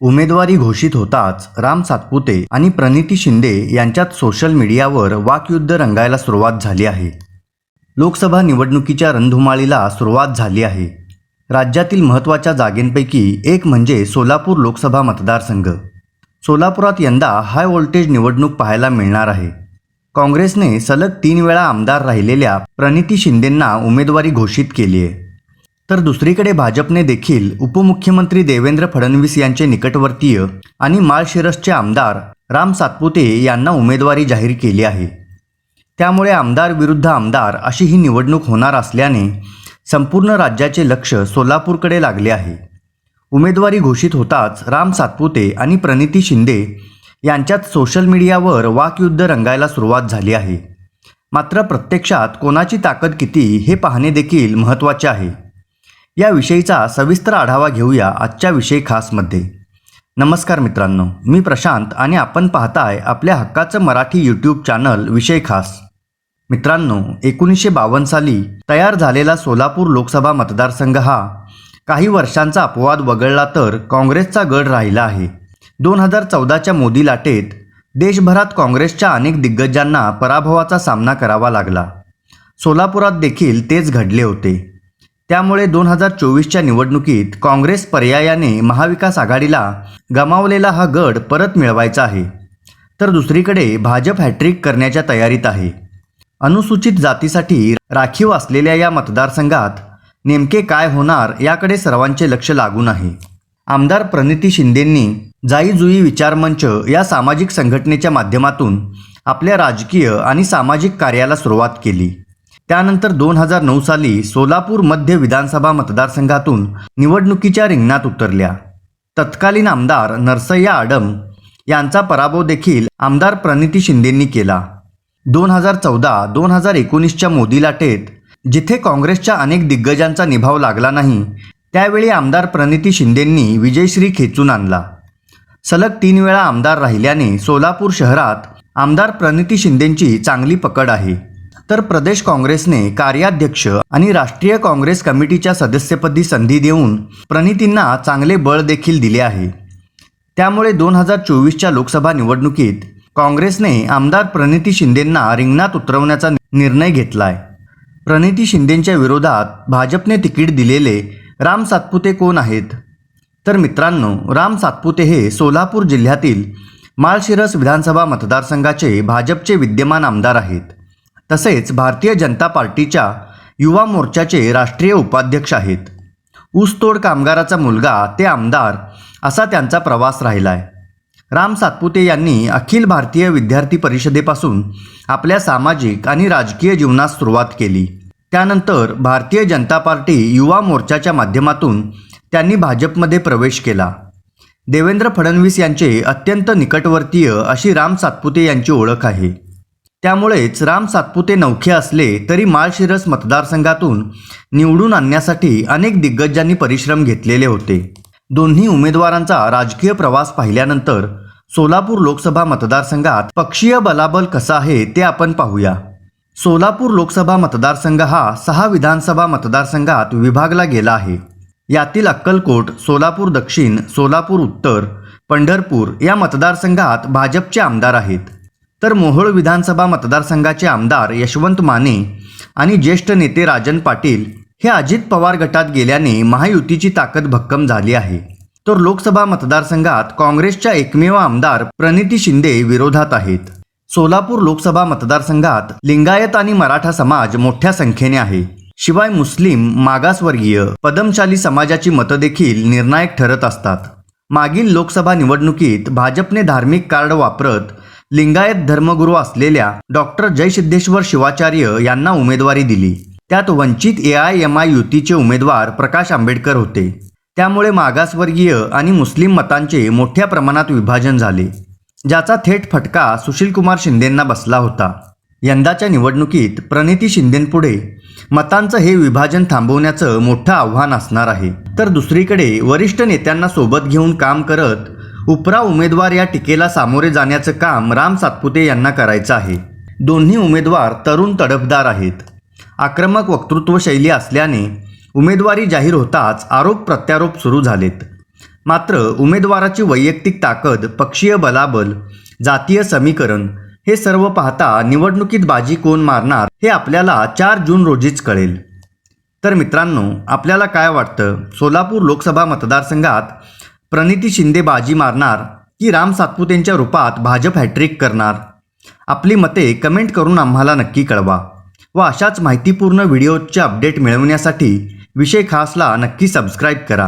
उमेदवारी घोषित होताच राम सातपुते आणि प्रणिती शिंदे यांच्यात सोशल मीडियावर वाकयुद्ध रंगायला सुरुवात झाली आहे. लोकसभा निवडणुकीच्या रणधुमाळीला सुरुवात झाली आहे. राज्यातील महत्त्वाच्या जागेंपैकी एक म्हणजे सोलापूर लोकसभा मतदारसंघ. सोलापुरात यंदा हाय व्होल्टेज निवडणूक पाहायला मिळणार आहे. काँग्रेसने सलग तीन वेळा आमदार राहिलेल्या प्रणिती शिंदेंना उमेदवारी घोषित केली आहे तर दुसरीकडे भाजपने देखील उपमुख्यमंत्री देवेंद्र फडणवीस यांचे निकटवर्तीय आणि माळशिरसचे आमदार राम सातपुते यांना उमेदवारी जाहीर केली आहे. त्यामुळे आमदार विरुद्ध आमदार अशी ही निवडणूक होणार असल्याने संपूर्ण राज्याचे लक्ष सोलापूरकडे लागले आहे. उमेदवारी घोषित होताच राम सातपुते आणि प्रणिती शिंदे यांच्यात सोशल मीडियावर वाकयुद्ध रंगायला सुरुवात झाली आहे. मात्र प्रत्यक्षात कोणाची ताकद किती हे पाहणे देखील महत्त्वाचे आहे. याविषयीचा सविस्तर आढावा घेऊया आजच्या विषय खासमध्ये. नमस्कार मित्रांनो मी प्रशांत आणि आपण पाहताय आपल्या हक्काचं मराठी यूट्यूब चॅनल विषय खास. मित्रांनो एकोणीसशे बावन्न साली तयार झालेला सोलापूर लोकसभा मतदारसंघ हा काही वर्षांचा अपवाद वगळला तर काँग्रेसचा गड राहिला आहे. दोन हजार चौदाच्या मोदी लाटेत देशभरात काँग्रेसच्या अनेक दिग्गजांना पराभवाचा सामना करावा लागला. सोलापुरात देखील तेच घडले होते. त्यामुळे दोन हजार चोवीसच्या निवडणुकीत काँग्रेस पर्यायाने महाविकास आघाडीला गमावलेला हा गड परत मिळवायचा आहे. तर दुसरीकडे भाजप हॅट्रिक करण्याच्या तयारीत आहे. अनुसूचित जातीसाठी राखीव असलेल्या या मतदारसंघात नेमके काय होणार याकडे सर्वांचे लक्ष लागून आहे. आमदार प्रणिती शिंदेंनी जाई जुई विचारमंच या सामाजिक संघटनेच्या माध्यमातून आपल्या राजकीय आणि सामाजिक कार्याला सुरुवात केली. त्यानंतर दोन हजार नऊ साली सोलापूर मध्य विधानसभा मतदारसंघातून निवडणुकीच्या रिंगणात उतरल्या. तत्कालीन आमदार नरसय्या आडम यांचा पराभव देखील आमदार प्रणिती शिंदेंनी केला. दोन हजार चौदा दोन हजार एकोणीसच्या मोदी लाटेत जिथे काँग्रेसच्या अनेक दिग्गजांचा निभाव लागला नाही त्यावेळी आमदार प्रणिती शिंदेंनी विजयश्री खेचून आणला. सलग तीन वेळा आमदार राहिल्याने सोलापूर शहरात आमदार प्रणिती शिंदेंची चांगली पकड आहे. तर प्रदेश काँग्रेसने कार्याध्यक्ष आणि राष्ट्रीय काँग्रेस कमिटीच्या सदस्यपदी संधी देऊन प्रणितींना चांगले बळ देखील दिले आहे. त्यामुळे दोन हजार चोवीसच्या लोकसभा निवडणुकीत काँग्रेसने आमदार प्रणिती शिंदेंना रिंगणात उतरवण्याचा निर्णय घेतलाय. प्रणिती शिंदेंच्या विरोधात भाजपने तिकीट दिलेले राम सातपुते कोण आहेत? तर मित्रांनो राम सातपुते हे सोलापूर जिल्ह्यातील माळशिरस विधानसभा मतदारसंघाचे भाजपचे विद्यमान आमदार आहेत. तसेच भारतीय जनता पार्टीच्या युवा मोर्चाचे राष्ट्रीय उपाध्यक्ष आहेत. ऊसतोड कामगाराचा मुलगा ते आमदार असा त्यांचा प्रवास राहिला आहे राम सातपुते यांनी अखिल भारतीय विद्यार्थी परिषदेपासून आपल्या सामाजिक आणि राजकीय जीवनास सुरुवात केली. त्यानंतर भारतीय जनता पार्टी युवा मोर्चाच्या माध्यमातून त्यांनी भाजपमध्ये प्रवेश केला. देवेंद्र फडणवीस यांचे अत्यंत निकटवर्तीय अशी राम सातपुते यांची ओळख आहे. त्यामुळेच राम सातपुते नौखे असले तरी माळशिरस मतदारसंघातून निवडून आणण्यासाठी अनेक दिग्गजांनी परिश्रम घेतलेले होते. दोन्ही उमेदवारांचा राजकीय प्रवास पाहिल्यानंतर सोलापूर लोकसभा मतदारसंघात पक्षीय बलाबल कसा आहे ते आपण पाहूया. सोलापूर लोकसभा मतदारसंघ हा सहा विधानसभा मतदारसंघात विभागला गेला आहे. यातील अक्कलकोट सोलापूर दक्षिण सोलापूर उत्तर पंढरपूर या मतदारसंघात भाजपचे आमदार आहेत. तर मोहोळ विधानसभा मतदारसंघाचे आमदार यशवंत माने आणि ज्येष्ठ नेते राजन पाटील हे अजित पवार गटात गेल्याने महायुतीची ताकद भक्कम झाली आहे. तर लोकसभा मतदारसंघात काँग्रेसच्या एकमेव आमदार प्रणिती शिंदे विरोधात आहेत. सोलापूर लोकसभा मतदारसंघात लिंगायत आणि मराठा समाज मोठ्या संख्येने आहे. शिवाय मुस्लिम मागासवर्गीय पदमशाली समाजाची मतं देखील निर्णायक ठरत असतात. मागील लोकसभा निवडणुकीत भाजपने धार्मिक कार्ड वापरत लिंगायत धर्मगुरू असलेल्या डॉक्टर जयसिद्धेश्वर शिवाचार्य यांना उमेदवारी दिली. त्यात Vanchit A I M I युतीचे उमेदवार प्रकाश आंबेडकर होते. त्यामुळे मागासवर्गीय आणि मुस्लिम मतांचे मोठ्या प्रमाणात विभाजन झाले. ज्याचा थेट फटका सुशीलकुमार शिंदेंना बसला होता. यंदाच्या निवडणुकीत प्रणिती शिंदेंपुढे मतांचं हे विभाजन थांबवण्याचं मोठं आव्हान असणार आहे. तर दुसरीकडे वरिष्ठ नेत्यांना सोबत घेऊन काम करत उपरा उमेदवार या टीकेला सामोरे जाण्याचं काम राम सातपुते यांना करायचं आहे. दोन्ही उमेदवार तरुण तडफदार आहेत. आक्रमक वक्तृत्व शैली असल्याने उमेदवारी जाहीर होताच आरोप प्रत्यारोप सुरू झालेत. मात्र उमेदवाराची वैयक्तिक ताकद पक्षीय बलाबल जातीय समीकरण हे सर्व पाहता निवडणुकीत बाजी कोण मारणार हे आपल्याला चार जून रोजीच कळेल. तर मित्रांनो आपल्याला काय वाटतं? सोलापूर लोकसभा मतदारसंघात प्रणिती शिंदे बाजी मारणार की राम सातपुतेंच्या रूपात भाजप हॅट्रिक करणार? आपली मते कमेंट करून आम्हाला नक्की कळवा व अशाच माहितीपूर्ण व्हिडिओचे अपडेट मिळवण्यासाठी विषय खासला नक्की सबस्क्राईब करा.